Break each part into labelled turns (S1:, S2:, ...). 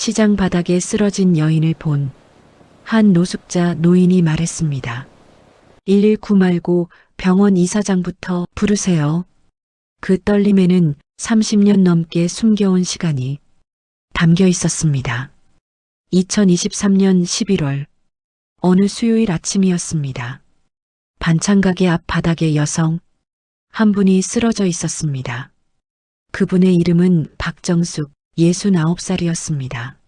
S1: 시장 바닥에 쓰러진 여인을 본 한 노숙자 노인이 말했습니다. 119 말고 병원 이사장부터 부르세요. 그 떨림에는 30년 넘게 숨겨온 시간이 담겨 있었습니다. 2023년 11월 어느 수요일 아침이었습니다. 반찬가게 앞 바닥에 여성 한 분이 쓰러져 있었습니다. 그분의 이름은 박정숙 69살이었습니다.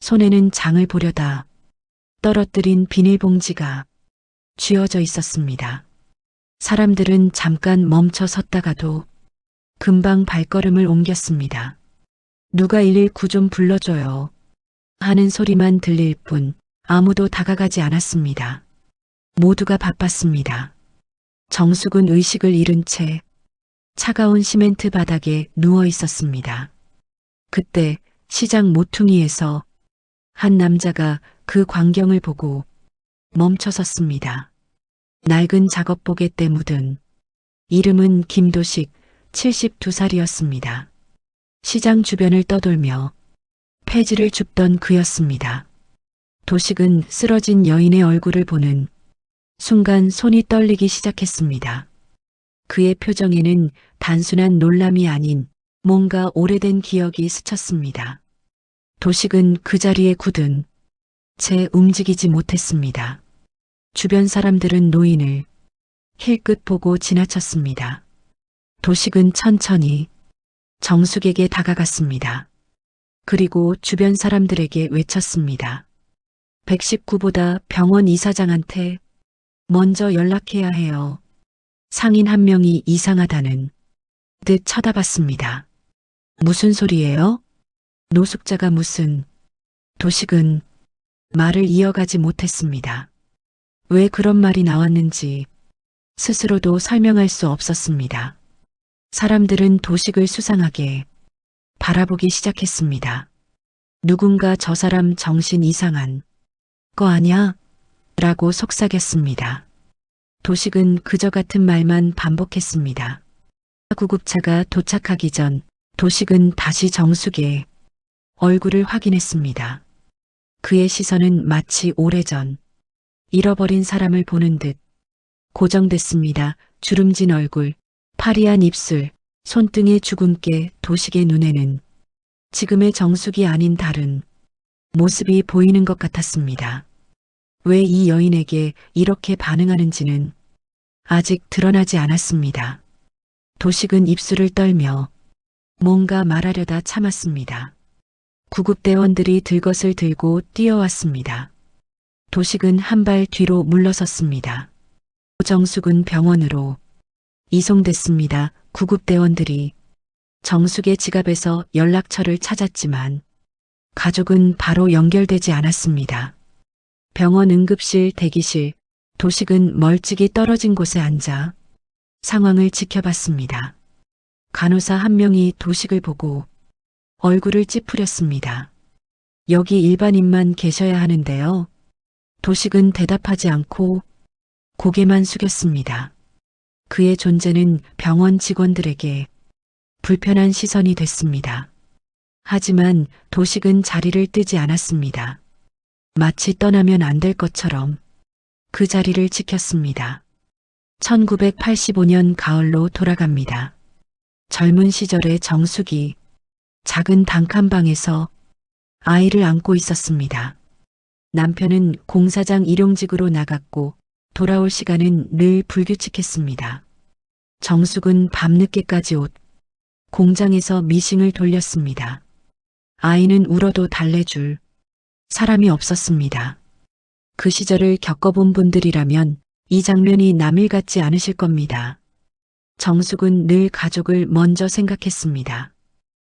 S1: 손에는 장을 보려다 떨어뜨린 비닐봉지가 쥐어져 있었습니다. 사람들은 잠깐 멈춰 섰다가도 금방 발걸음을 옮겼습니다. 누가 119 좀 불러줘요. 하는 소리만 들릴 뿐 아무도 다가가지 않았습니다. 모두가 바빴습니다. 정숙은 의식을 잃은 채 차가운 시멘트 바닥에 누워 있었습니다. 그때 시장 모퉁이에서 한 남자가 그 광경을 보고 멈춰 섰습니다. 낡은 작업복에 때 묻은 이름은 김도식 72살이었습니다. 시장 주변을 떠돌며 폐지를 줍던 그였습니다. 도식은 쓰러진 여인의 얼굴을 보는 순간 손이 떨리기 시작했습니다. 그의 표정에는 단순한 놀람이 아닌 뭔가 오래된 기억이 스쳤습니다. 도식은 그 자리에 굳은 채 움직이지 못했습니다. 주변 사람들은 노인을 힐끗 보고 지나쳤습니다. 도식은 천천히 정숙에게 다가갔습니다. 그리고 주변 사람들에게 외쳤습니다. 119보다 병원 이사장한테 먼저 연락해야 해요. 상인 한 명이 이상하다는 듯 쳐다봤습니다. 무슨 소리예요? 노숙자가 무슨 도식은 말을 이어가지 못했습니다. 왜 그런 말이 나왔는지 스스로도 설명할 수 없었습니다. 사람들은 도식을 수상하게 바라보기 시작했습니다. 누군가 저 사람 정신 이상한 거 아냐? 라고 속삭였습니다. 도식은 그저 같은 말만 반복했습니다. 구급차가 도착하기 전 도식은 다시 정숙의 얼굴을 확인했습니다. 그의 시선은 마치 오래전 잃어버린 사람을 보는 듯 고정됐습니다. 주름진 얼굴, 파리한 입술, 손등의 주근깨, 도식의 눈에는 지금의 정숙이 아닌 다른 모습이 보이는 것 같았습니다. 왜 이 여인에게 이렇게 반응하는지는 아직 드러나지 않았습니다. 도식은 입술을 떨며 뭔가 말하려다 참았습니다. 구급대원들이 들것을 들고 뛰어왔습니다. 도식은 한 발 뒤로 물러섰습니다. 정숙은 병원으로 이송됐습니다. 구급대원들이 정숙의 지갑에서 연락처를 찾았지만 가족은 바로 연결되지 않았습니다. 병원 응급실 대기실 도식은 멀찍이 떨어진 곳에 앉아 상황을 지켜봤습니다. 간호사 한 명이 도식을 보고 얼굴을 찌푸렸습니다. 여기 일반인만 계셔야 하는데요. 도식은 대답하지 않고 고개만 숙였습니다. 그의 존재는 병원 직원들에게 불편한 시선이 됐습니다. 하지만 도식은 자리를 뜨지 않았습니다. 마치 떠나면 안 될 것처럼 그 자리를 지켰습니다. 1985년 가을로 돌아갑니다. 젊은 시절의 정숙이 작은 단칸방에서 아이를 안고 있었습니다. 남편은 공사장 일용직으로 나갔고 돌아올 시간은 늘 불규칙했습니다. 정숙은 밤늦게까지 옷, 공장에서 미싱을 돌렸습니다. 아이는 울어도 달래줄 사람이 없었습니다. 그 시절을 겪어본 분들이라면 이 장면이 남일 같지 않으실 겁니다. 정숙은 늘 가족을 먼저 생각했습니다.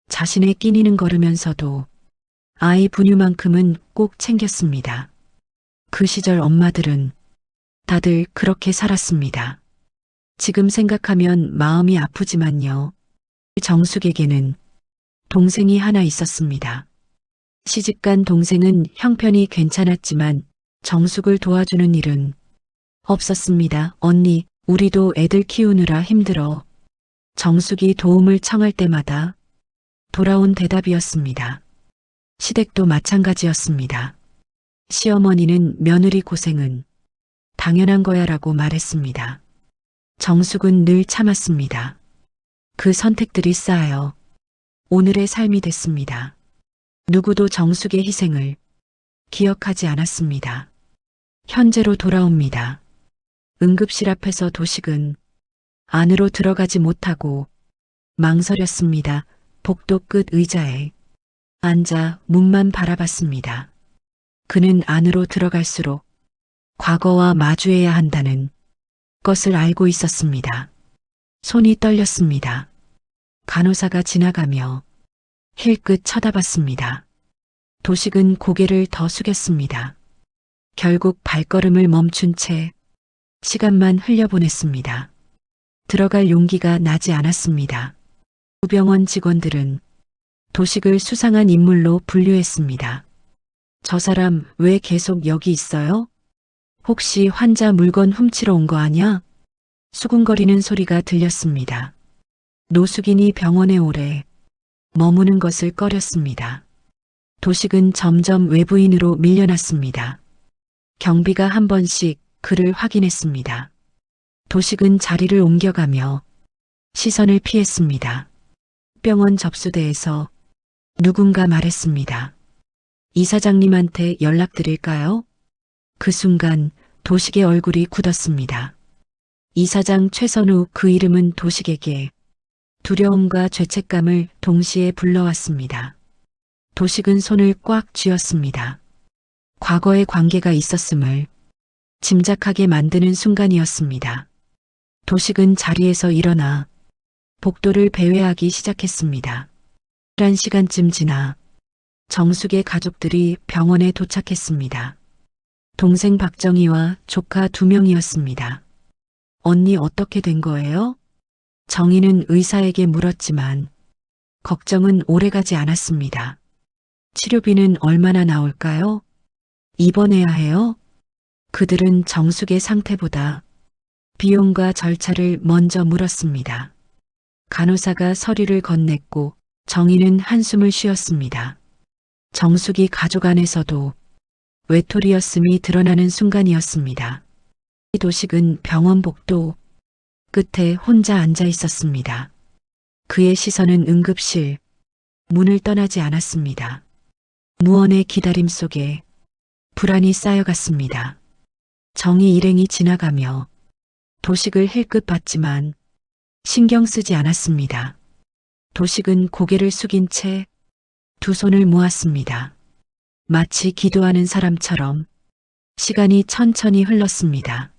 S1: 자신의 끼니는 걸으면서도 아이 분유만큼은 꼭 챙겼습니다. 그 시절 엄마들은 다들 그렇게 살았습니다. 지금 생각하면 마음이 아프지만요. 정숙에게는 동생이 하나 있었습니다. 시집간 동생은 형편이 괜찮았지만 정숙을 도와주는 일은 없었습니다. 언니, 우리도 애들 키우느라 힘들어. 정숙이 도움을 청할 때마다 돌아온 대답이었습니다. 시댁도 마찬가지였습니다. 시어머니는 며느리 고생은 당연한 거야 라고 말했습니다. 정숙은 늘 참았습니다. 그 선택들이 쌓여 오늘의 삶이 됐습니다. 누구도 정숙의 희생을 기억하지 않았습니다. 현재로 돌아옵니다. 응급실 앞에서 도식은 안으로 들어가지 못하고 망설였습니다. 복도 끝 의자에 앉아 문만 바라봤습니다. 그는 안으로 들어갈수록 과거와 마주해야 한다는 것을 알고 있었습니다. 손이 떨렸습니다. 간호사가 지나가며 힐끗 쳐다봤습니다. 도식은 고개를 더 숙였습니다. 결국 발걸음을 멈춘 채 시간만 흘려보냈습니다. 들어갈 용기가 나지 않았습니다. 우병원 직원들은 도식을 수상한 인물로 분류했습니다. 저 사람 왜 계속 여기 있어요? 혹시 환자 물건 훔치러 온 거 아냐? 수군거리는 소리가 들렸습니다. 노숙인이 병원에 오래 머무는 것을 꺼렸습니다. 도식은 점점 외부인으로 밀려났습니다. 경비가 한 번씩 그를 확인했습니다. 도식은 자리를 옮겨가며 시선을 피했습니다. 병원 접수대에서 누군가 말했습니다. 이사장님한테 연락드릴까요? 그 순간 도식의 얼굴이 굳었습니다. 이사장 최선우 그 이름은 도식에게 두려움과 죄책감을 동시에 불러왔습니다. 도식은 손을 꽉 쥐었습니다. 과거의 관계가 있었음을 짐작하게 만드는 순간이었습니다. 도식은 자리에서 일어나 복도를 배회하기 시작했습니다. 한 시간쯤 지나 정숙의 가족들이 병원에 도착했습니다. 동생 박정희와 조카 두 명이었습니다. 언니 어떻게 된 거예요? 정희는 의사에게 물었지만 걱정은 오래가지 않았습니다. 치료비는 얼마나 나올까요? 입원해야 해요? 그들은 정숙의 상태보다 비용과 절차를 먼저 물었습니다. 간호사가 서류를 건넸고 정희는 한숨을 쉬었습니다. 정숙이 가족 안에서도 외톨이였음이 드러나는 순간이었습니다. 도식은 병원 복도 끝에 혼자 앉아 있었습니다. 그의 시선은 응급실 문을 떠나지 않았습니다. 무언의 기다림 속에 불안이 쌓여갔습니다. 정의 일행이 지나가며 도식을 힐끗 봤지만 신경 쓰지 않았습니다. 도식은 고개를 숙인 채 두 손을 모았습니다. 마치 기도하는 사람처럼 시간이 천천히 흘렀습니다.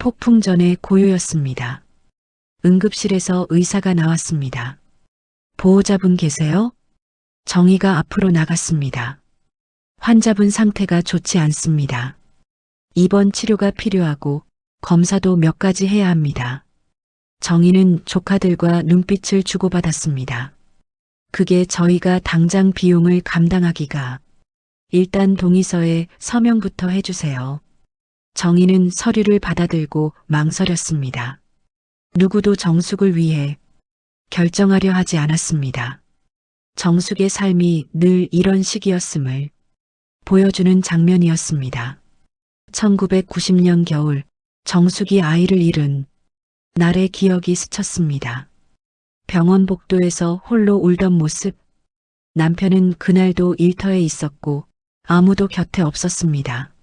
S1: 폭풍 전의 고요였습니다. 응급실에서 의사가 나왔습니다. 보호자분 계세요? 정의가 앞으로 나갔습니다. 환자분 상태가 좋지 않습니다. 입원 치료가 필요하고 검사도 몇 가지 해야 합니다. 정의는 조카들과 눈빛을 주고받았습니다. 그게 저희가 당장 비용을 감당하기가 일단 동의서에 서명부터 해주세요. 정의는 서류를 받아들고 망설였습니다. 누구도 정숙을 위해 결정하려 하지 않았습니다. 정숙의 삶이 늘 이런 식이었음을 보여주는 장면이었습니다. 1990년 겨울 정숙이 아이를 잃은 날의 기억이 스쳤습니다. 병원 복도에서 홀로 울던 모습, 남편은 그날도 일터에 있었고 아무도 곁에 없었습니다.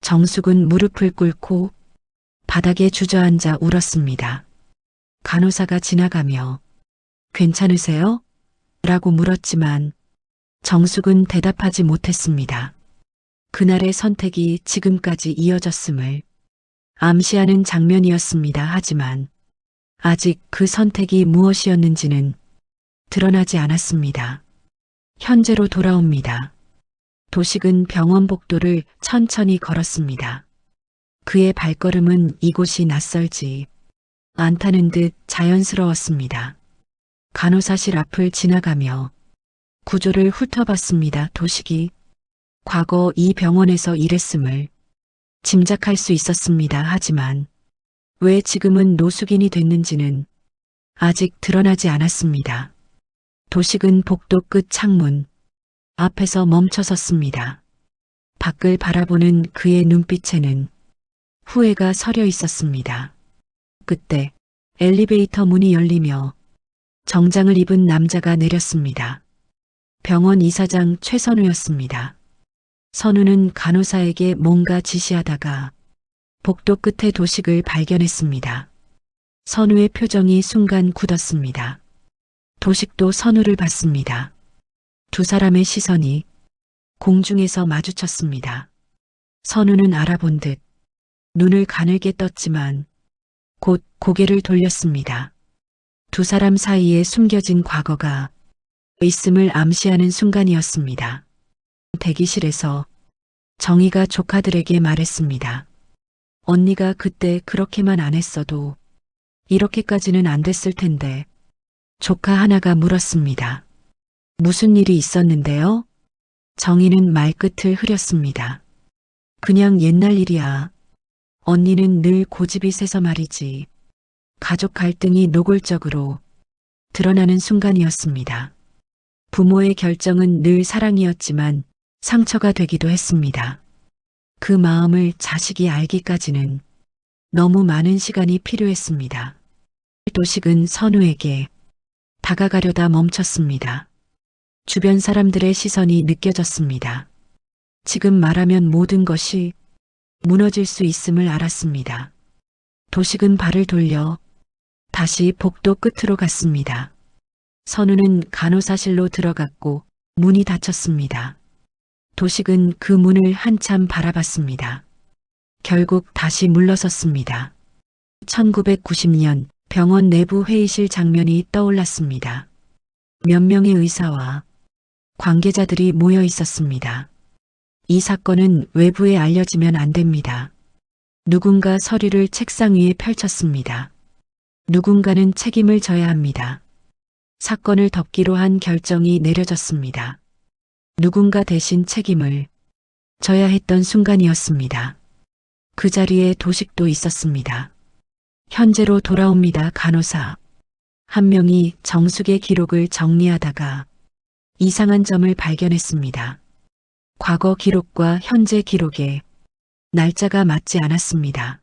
S1: 정숙은 무릎을 꿇고 바닥에 주저앉아 울었습니다. 간호사가 지나가며 괜찮으세요? 라고 물었지만 정숙은 대답하지 못했습니다. 그날의 선택이 지금까지 이어졌음을 암시하는 장면이었습니다. 하지만 아직 그 선택이 무엇이었는지는 드러나지 않았습니다. 현재로 돌아옵니다. 도식은 병원 복도를 천천히 걸었습니다. 그의 발걸음은 이곳이 낯설지 않다는 듯 자연스러웠습니다. 간호사실 앞을 지나가며 구조를 훑어봤습니다. 도식이 과거 이 병원에서 일했음을 짐작할 수 있었습니다. 하지만 왜 지금은 노숙인이 됐는지는 아직 드러나지 않았습니다. 도식은 복도 끝 창문, 앞에서 멈춰 섰습니다. 밖을 바라보는 그의 눈빛에는 후회가 서려 있었습니다. 그때 엘리베이터 문이 열리며 정장을 입은 남자가 내렸습니다. 병원 이사장 최선우였습니다. 선우는 간호사에게 뭔가 지시하다가 복도 끝에 도식을 발견했습니다. 선우의 표정이 순간 굳었습니다. 도식도 선우를 봤습니다. 두 사람의 시선이 공중에서 마주쳤습니다. 선우는 알아본 듯 눈을 가늘게 떴지만 곧 고개를 돌렸습니다. 두 사람 사이에 숨겨진 과거가 있음을 암시하는 순간이었습니다. 대기실에서 정희가 조카들에게 말했습니다. 언니가 그때 그렇게만 안 했어도 이렇게까지는 안 됐을 텐데 조카 하나가 물었습니다. 무슨 일이 있었는데요? 정희는 말끝을 흐렸습니다. 그냥 옛날 일이야. 언니는 늘 고집이 세서 말이지. 가족 갈등이 노골적으로 드러나는 순간이었습니다. 부모의 결정은 늘 사랑이었지만 상처가 되기도 했습니다. 그 마음을 자식이 알기까지는 너무 많은 시간이 필요했습니다. 도식은 선우에게 다가가려다 멈췄습니다. 주변 사람들의 시선이 느껴졌습니다. 지금 말하면 모든 것이 무너질 수 있음을 알았습니다. 도식은 발을 돌려 다시 복도 끝으로 갔습니다. 선우는 간호사실로 들어갔고 문이 닫혔습니다. 도식은 그 문을 한참 바라봤습니다. 결국 다시 물러섰습니다. 1990년 병원 내부 회의실 장면이 떠올랐습니다. 몇 명의 의사와 관계자들이 모여 있었습니다. 이 사건은 외부에 알려지면 안 됩니다. 누군가 서류를 책상 위에 펼쳤습니다. 누군가는 책임을 져야 합니다. 사건을 덮기로 한 결정이 내려졌습니다. 누군가 대신 책임을 져야 했던 순간이었습니다. 그 자리에 도식도 있었습니다. 현재로 돌아옵니다, 간호사. 한 명이 정숙의 기록을 정리하다가 이상한 점을 발견했습니다. 과거 기록과 현재 기록에 날짜가 맞지 않았습니다.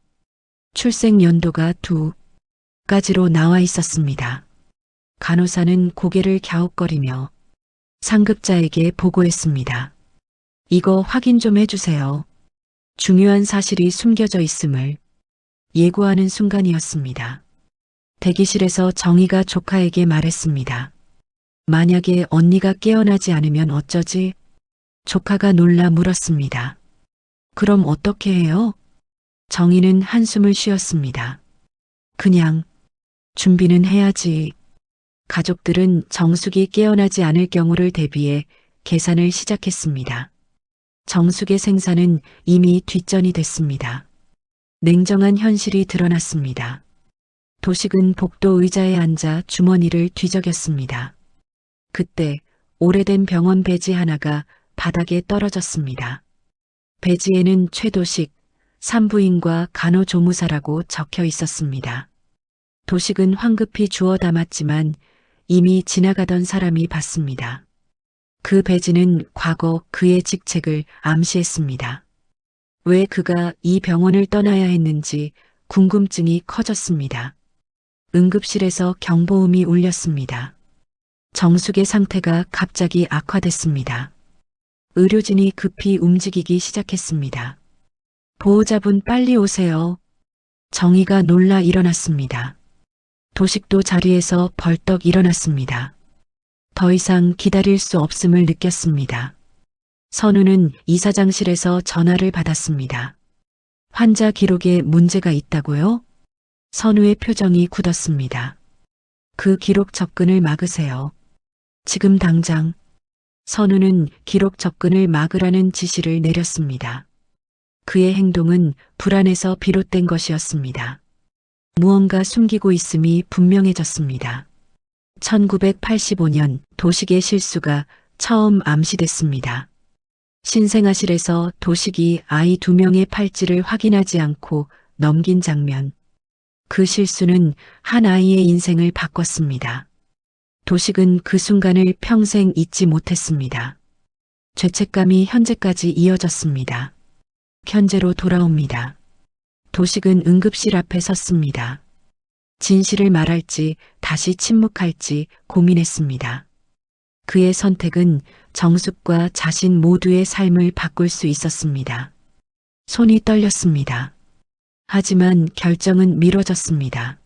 S1: 출생 연도가 두 가지로 나와 있었습니다. 간호사는 고개를 갸웃거리며 상급자에게 보고했습니다. 이거 확인 좀 해주세요. 중요한 사실이 숨겨져 있음을 예고하는 순간이었습니다. 대기실에서 정희가 조카에게 말했습니다. 만약에 언니가 깨어나지 않으면 어쩌지? 조카가 놀라 물었습니다. 그럼 어떻게 해요? 정희는 한숨을 쉬었습니다. 그냥 준비는 해야지. 가족들은 정숙이 깨어나지 않을 경우를 대비해 계산을 시작했습니다. 정숙의 생사는 이미 뒷전이 됐습니다. 냉정한 현실이 드러났습니다. 도식은 복도 의자에 앉아 주머니를 뒤적였습니다. 그때 오래된 병원 배지 하나가 바닥에 떨어졌습니다. 배지에는 최도식, 산부인과 간호조무사라고 적혀 있었습니다. 도식은 황급히 주워 담았지만 이미 지나가던 사람이 봤습니다. 그 배지는 과거 그의 직책을 암시했습니다. 왜 그가 이 병원을 떠나야 했는지 궁금증이 커졌습니다. 응급실에서 경보음이 울렸습니다. 정숙의 상태가 갑자기 악화됐습니다. 의료진이 급히 움직이기 시작했습니다. 보호자분 빨리 오세요. 정희가 놀라 일어났습니다. 도식도 자리에서 벌떡 일어났습니다. 더 이상 기다릴 수 없음을 느꼈습니다. 선우는 이사장실에서 전화를 받았습니다. 환자 기록에 문제가 있다고요? 선우의 표정이 굳었습니다. 그 기록 접근을 막으세요. 지금 당장 선우는 기록 접근을 막으라는 지시를 내렸습니다. 그의 행동은 불안에서 비롯된 것이었습니다. 무언가 숨기고 있음이 분명해졌습니다. 1985년 도식의 실수가 처음 암시됐습니다. 신생아실에서 도식이 아이 두 명의 팔찌를 확인하지 않고 넘긴 장면. 그 실수는 한 아이의 인생을 바꿨습니다. 도식은 그 순간을 평생 잊지 못했습니다. 죄책감이 현재까지 이어졌습니다. 현재로 돌아옵니다. 도식은 응급실 앞에 섰습니다. 진실을 말할지 다시 침묵할지 고민했습니다. 그의 선택은 정숙과 자신 모두의 삶을 바꿀 수 있었습니다. 손이 떨렸습니다. 하지만 결정은 미뤄졌습니다.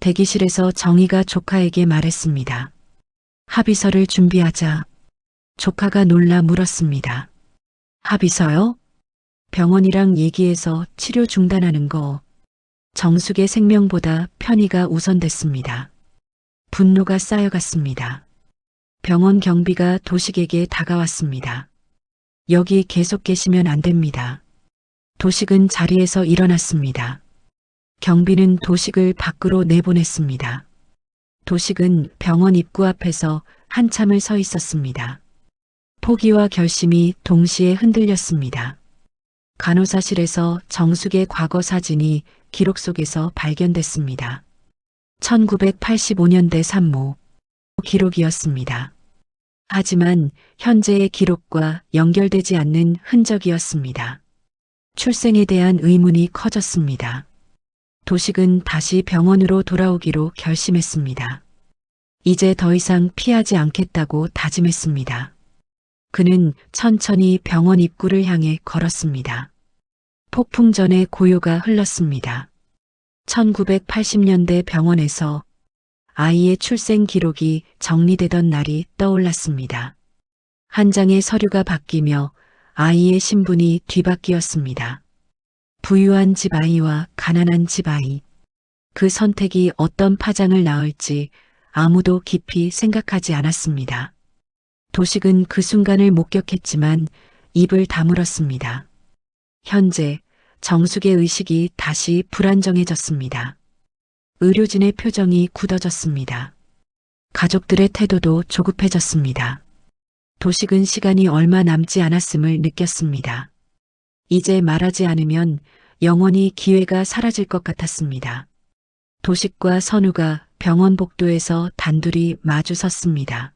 S1: 대기실에서 정희가 조카에게 말했습니다. 합의서를 준비하자. 조카가 놀라 물었습니다. 합의서요? 병원이랑 얘기해서 치료 중단하는 거. 정숙의 생명보다 편의가 우선됐습니다. 분노가 쌓여갔습니다. 병원 경비가 도식에게 다가왔습니다. 여기 계속 계시면 안 됩니다. 도식은 자리에서 일어났습니다. 경비는 도식을 밖으로 내보냈습니다. 도식은 병원 입구 앞에서 한참을 서 있었습니다. 포기와 결심이 동시에 흔들렸습니다. 간호사실에서 정숙의 과거 사진이 기록 속에서 발견됐습니다. 1985년대 산모 기록이었습니다. 하지만 현재의 기록과 연결되지 않는 흔적이었습니다. 출생에 대한 의문이 커졌습니다. 도식은 다시 병원으로 돌아오기로 결심했습니다. 이제 더 이상 피하지 않겠다고 다짐했습니다. 그는 천천히 병원 입구를 향해 걸었습니다. 폭풍 전의 고요가 흘렀습니다. 1980년대 병원에서 아이의 출생 기록이 정리되던 날이 떠올랐습니다. 한 장의 서류가 바뀌며 아이의 신분이 뒤바뀌었습니다. 부유한 집 아이와 가난한 집 아이. 그 선택이 어떤 파장을 낳을지 아무도 깊이 생각하지 않았습니다. 도식은 그 순간을 목격했지만 입을 다물었습니다. 현재 정숙의 의식이 다시 불안정해졌습니다. 의료진의 표정이 굳어졌습니다. 가족들의 태도도 조급해졌습니다. 도식은 시간이 얼마 남지 않았음을 느꼈습니다. 이제 말하지 않으면 영원히 기회가 사라질 것 같았습니다. 도식과 선우가 병원 복도에서 단둘이 마주 섰습니다.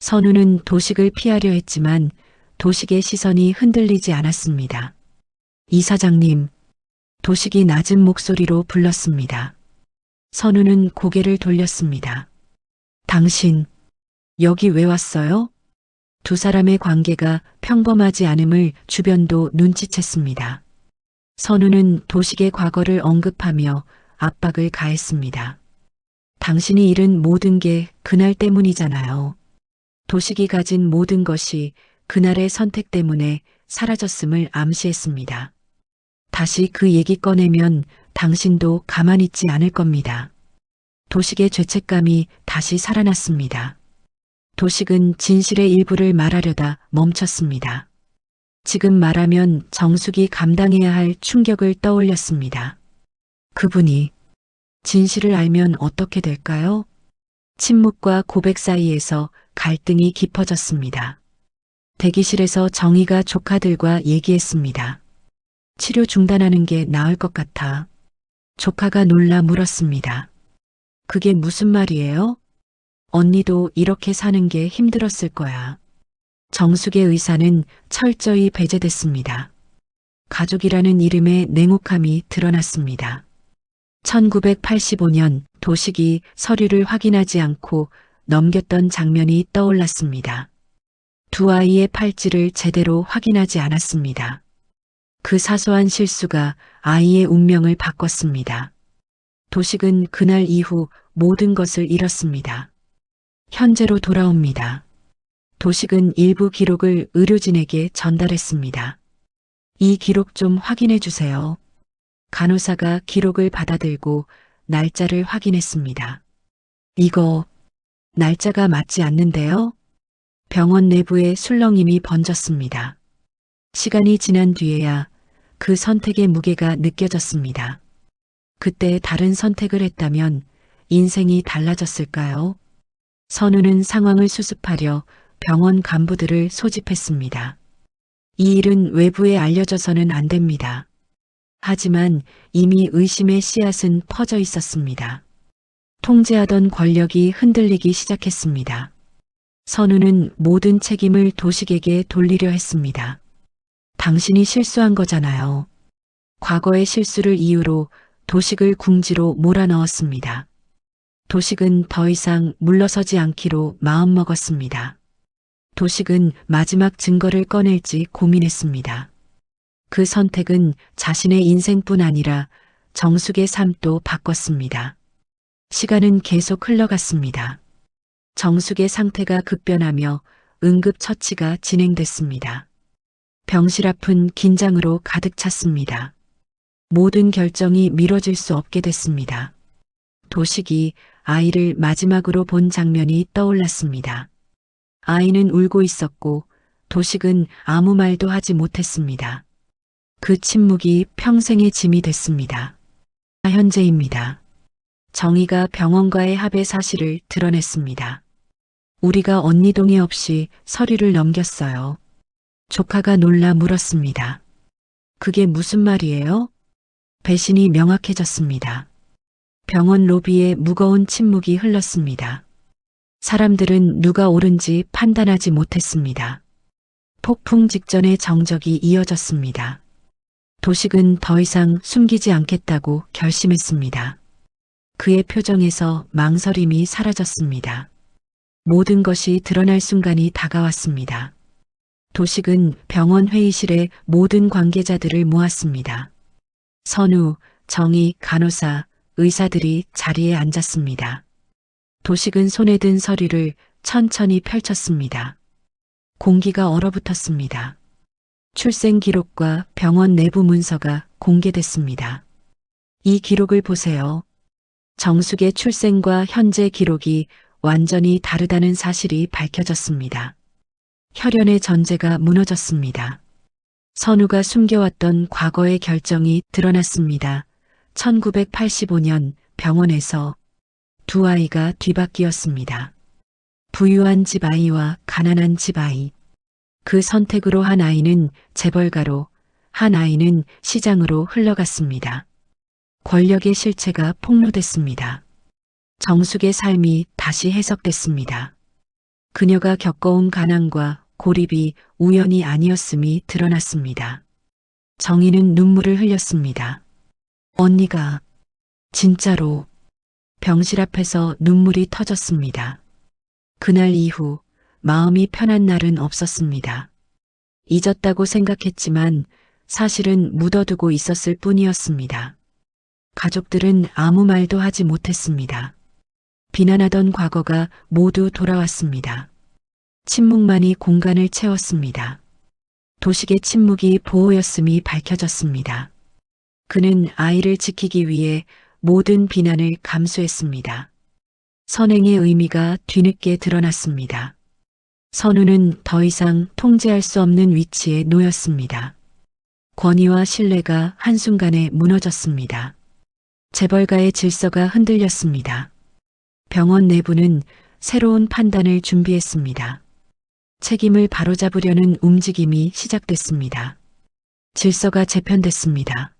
S1: 선우는 도식을 피하려 했지만 도식의 시선이 흔들리지 않았습니다. 이사장님, 도식이 낮은 목소리로 불렀습니다. 선우는 고개를 돌렸습니다. 당신, 여기 왜 왔어요? 두 사람의 관계가 평범하지 않음을 주변도 눈치챘습니다. 선우는 도식의 과거를 언급하며 압박을 가했습니다. 당신이 잃은 모든 게 그날 때문이잖아요. 도식이 가진 모든 것이 그날의 선택 때문에 사라졌음을 암시했습니다. 다시 그 얘기 꺼내면 당신도 가만히 있지 않을 겁니다. 도식의 죄책감이 다시 살아났습니다. 도식은 진실의 일부를 말하려다 멈췄습니다. 지금 말하면 정숙이 감당해야 할 충격을 떠올렸습니다. 그분이 진실을 알면 어떻게 될까요? 침묵과 고백 사이에서 갈등이 깊어졌습니다. 대기실에서 정희가 조카들과 얘기했습니다. 치료 중단하는 게 나을 것 같아. 조카가 놀라 물었습니다. 그게 무슨 말이에요? 언니도 이렇게 사는 게 힘들었을 거야. 정숙의 의사는 철저히 배제됐습니다. 가족이라는 이름의 냉혹함이 드러났습니다. 1985년 도식이 서류를 확인하지 않고 넘겼던 장면이 떠올랐습니다. 두 아이의 팔찌를 제대로 확인하지 않았습니다. 그 사소한 실수가 아이의 운명을 바꿨습니다. 도식은 그날 이후 모든 것을 잃었습니다. 현재로 돌아옵니다. 도식은 일부 기록을 의료진에게 전달했습니다. 이 기록 좀 확인해 주세요. 간호사가 기록을 받아들고 날짜를 확인했습니다. 이거 날짜가 맞지 않는데요? 병원 내부에 술렁임이 번졌습니다. 시간이 지난 뒤에야 그 선택의 무게가 느껴졌습니다. 그때 다른 선택을 했다면 인생이 달라졌을까요? 선우는 상황을 수습하려 병원 간부들을 소집했습니다. 이 일은 외부에 알려져서는 안 됩니다. 하지만 이미 의심의 씨앗은 퍼져 있었습니다. 통제하던 권력이 흔들리기 시작했습니다. 선우는 모든 책임을 도식에게 돌리려 했습니다. 당신이 실수한 거잖아요. 과거의 실수를 이유로 도식을 궁지로 몰아넣었습니다. 도식은 더 이상 물러서지 않기로 마음먹었습니다. 도식은 마지막 증거를 꺼낼지 고민했습니다. 그 선택은 자신의 인생뿐 아니라 정숙의 삶도 바꿨습니다. 시간은 계속 흘러갔습니다. 정숙의 상태가 급변하며 응급처치가 진행됐습니다. 병실 앞은 긴장으로 가득 찼습니다. 모든 결정이 미뤄질 수 없게 됐습니다. 도식이 아이를 마지막으로 본 장면이 떠올랐습니다. 아이는 울고 있었고 도식은 아무 말도 하지 못했습니다. 그 침묵이 평생의 짐이 됐습니다. 현재입니다. 정의가 병원과의 합의 사실을 드러냈습니다. 우리가 언니 동의 없이 서류를 넘겼어요. 조카가 놀라 물었습니다. 그게 무슨 말이에요? 배신이 명확해졌습니다. 병원 로비에 무거운 침묵이 흘렀습니다. 사람들은 누가 옳은지 판단하지 못했습니다. 폭풍 직전의 정적이 이어졌습니다. 도식은 더 이상 숨기지 않겠다고 결심했습니다. 그의 표정에서 망설임이 사라졌습니다. 모든 것이 드러날 순간이 다가왔습니다. 도식은 병원 회의실에 모든 관계자들을 모았습니다. 선우, 정희, 간호사, 의사들이 자리에 앉았습니다. 도식은 손에 든 서류를 천천히 펼쳤습니다. 공기가 얼어붙었습니다. 출생 기록과 병원 내부 문서가 공개됐습니다. 이 기록을 보세요. 정숙의 출생과 현재 기록이 완전히 다르다는 사실이 밝혀졌습니다. 혈연의 전제가 무너졌습니다. 선우가 숨겨왔던 과거의 결정이 드러났습니다. 1985년 병원에서 두 아이가 뒤바뀌었습니다. 부유한 집 아이와 가난한 집 아이. 그 선택으로 한 아이는 재벌가로, 한 아이는 시장으로 흘러갔습니다. 권력의 실체가 폭로됐습니다. 정숙의 삶이 다시 해석됐습니다. 그녀가 겪어온 가난과 고립이 우연이 아니었음이 드러났습니다. 정희는 눈물을 흘렸습니다. 언니가 진짜로 병실 앞에서 눈물이 터졌습니다. 그날 이후 마음이 편한 날은 없었습니다. 잊었다고 생각했지만 사실은 묻어두고 있었을 뿐이었습니다. 가족들은 아무 말도 하지 못했습니다. 비난하던 과거가 모두 돌아왔습니다. 침묵만이 공간을 채웠습니다. 도식의 침묵이 보호였음이 밝혀졌습니다. 그는 아이를 지키기 위해 모든 비난을 감수했습니다. 선행의 의미가 뒤늦게 드러났습니다. 선우는 더 이상 통제할 수 없는 위치에 놓였습니다. 권위와 신뢰가 한순간에 무너졌습니다. 재벌가의 질서가 흔들렸습니다. 병원 내부는 새로운 판단을 준비했습니다. 책임을 바로잡으려는 움직임이 시작됐습니다. 질서가 재편됐습니다.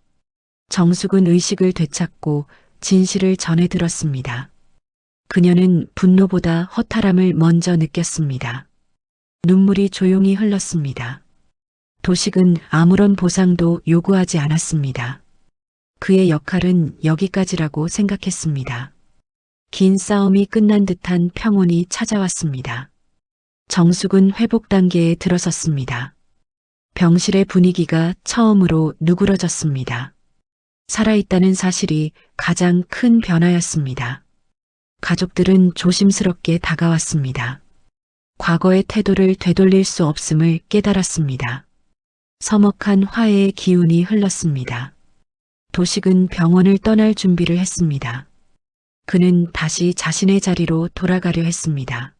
S1: 정숙은 의식을 되찾고 진실을 전해 들었습니다. 그녀는 분노보다 허탈함을 먼저 느꼈습니다. 눈물이 조용히 흘렀습니다. 도식은 아무런 보상도 요구하지 않았습니다. 그의 역할은 여기까지라고 생각했습니다. 긴 싸움이 끝난 듯한 평온이 찾아왔습니다. 정숙은 회복 단계에 들어섰습니다. 병실의 분위기가 처음으로 누그러졌습니다. 살아있다는 사실이 가장 큰 변화였습니다. 가족들은 조심스럽게 다가왔습니다. 과거의 태도를 되돌릴 수 없음을 깨달았습니다. 서먹한 화해의 기운이 흘렀습니다. 도식은 병원을 떠날 준비를 했습니다. 그는 다시 자신의 자리로 돌아가려 했습니다.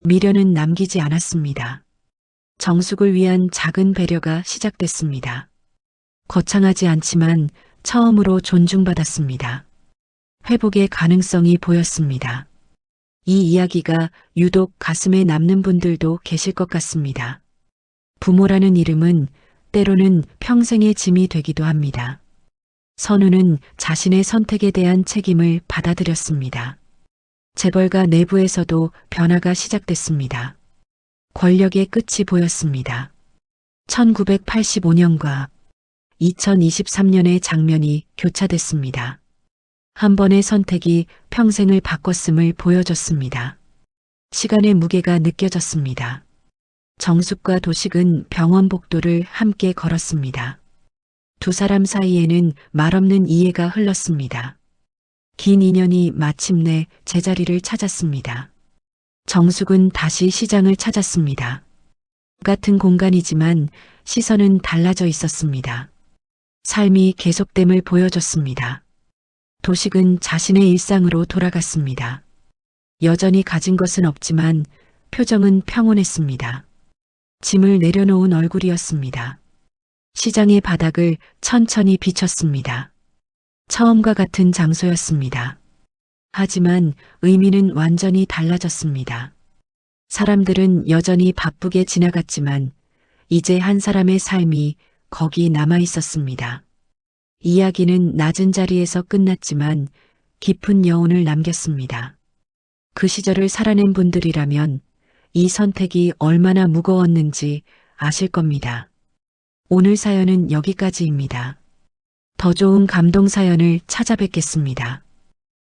S1: 미련은 남기지 않았습니다. 정숙을 위한 작은 배려가 시작됐습니다. 거창하지 않지만 처음으로 존중받았습니다. 회복의 가능성이 보였습니다. 이 이야기가 유독 가슴에 남는 분들도 계실 것 같습니다. 부모라는 이름은 때로는 평생의 짐이 되기도 합니다. 선우는 자신의 선택에 대한 책임을 받아들였습니다. 재벌가 내부에서도 변화가 시작됐습니다. 권력의 끝이 보였습니다. 1985년과 2023년의 장면이 교차됐습니다. 한 번의 선택이 평생을 바꿨음을 보여줬습니다. 시간의 무게가 느껴졌습니다. 정숙과 도식은 병원 복도를 함께 걸었습니다. 두 사람 사이에는 말없는 이해가 흘렀습니다. 긴 인연이 마침내 제자리를 찾았습니다. 정숙은 다시 시장을 찾았습니다. 같은 공간이지만 시선은 달라져 있었습니다. 삶이 계속됨을 보여줬습니다. 도식은 자신의 일상으로 돌아갔습니다. 여전히 가진 것은 없지만 표정은 평온했습니다. 짐을 내려놓은 얼굴이었습니다. 시장의 바닥을 천천히 비쳤습니다. 처음과 같은 장소였습니다. 하지만 의미는 완전히 달라졌습니다. 사람들은 여전히 바쁘게 지나갔지만 이제 한 사람의 삶이 거기 남아 있었습니다. 이야기는 낮은 자리에서 끝났지만 깊은 여운을 남겼습니다. 그 시절을 살아낸 분들이라면 이 선택이 얼마나 무거웠는지 아실 겁니다. 오늘 사연은 여기까지입니다. 더 좋은 감동 사연을 찾아뵙겠습니다.